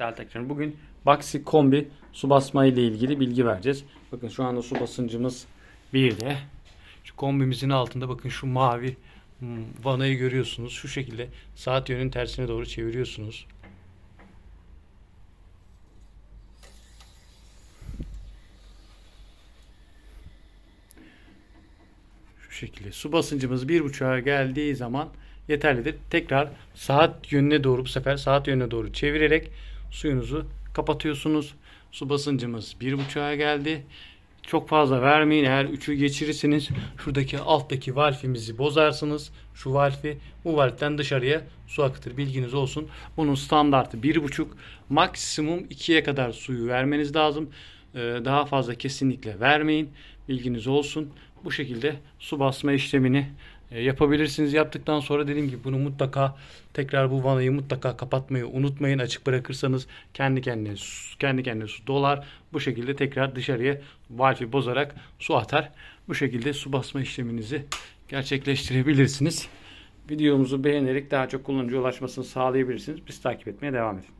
Delta ekranı. Bugün Baxi kombi su basma ile ilgili bilgi vereceğiz. Bakın şu anda su basıncımız 1'de. Şu kombimizin altında bakın şu mavi hmm, vanayı görüyorsunuz. Şu şekilde saat yönünün tersine doğru çeviriyorsunuz. Şu şekilde su basıncımız bir buçuğa geldiği zaman yeterlidir. Tekrar saat yönüne doğru bu sefer saat yönüne doğru çevirerek suyunuzu kapatıyorsunuz. Su basıncımız bir buçuğa geldi. Çok fazla vermeyin. Eğer 3'ü geçirirseniz şuradaki alttaki valfimizi bozarsınız. Şu valfi bu valften dışarıya su akıtır. Bilginiz olsun. Bunun standartı 1,5 maksimum 2'ye kadar suyu vermeniz lazım. Ee, Daha fazla kesinlikle vermeyin. Bilginiz olsun. Bu şekilde su basma işlemini e, yapabilirsiniz. Yaptıktan sonra dediğim gibi bunu mutlaka tekrar bu vanayı mutlaka kapatmayı unutmayın. Açık bırakırsanız kendi kendine su, kendi kendine su dolar. Bu şekilde tekrar dışarıya valfi bozarak su atar. Bu şekilde su basma işleminizi gerçekleştirebilirsiniz. Videomuzu beğenerek daha çok kullanıcıya ulaşmasını sağlayabilirsiniz. Biz takip etmeye devam edin.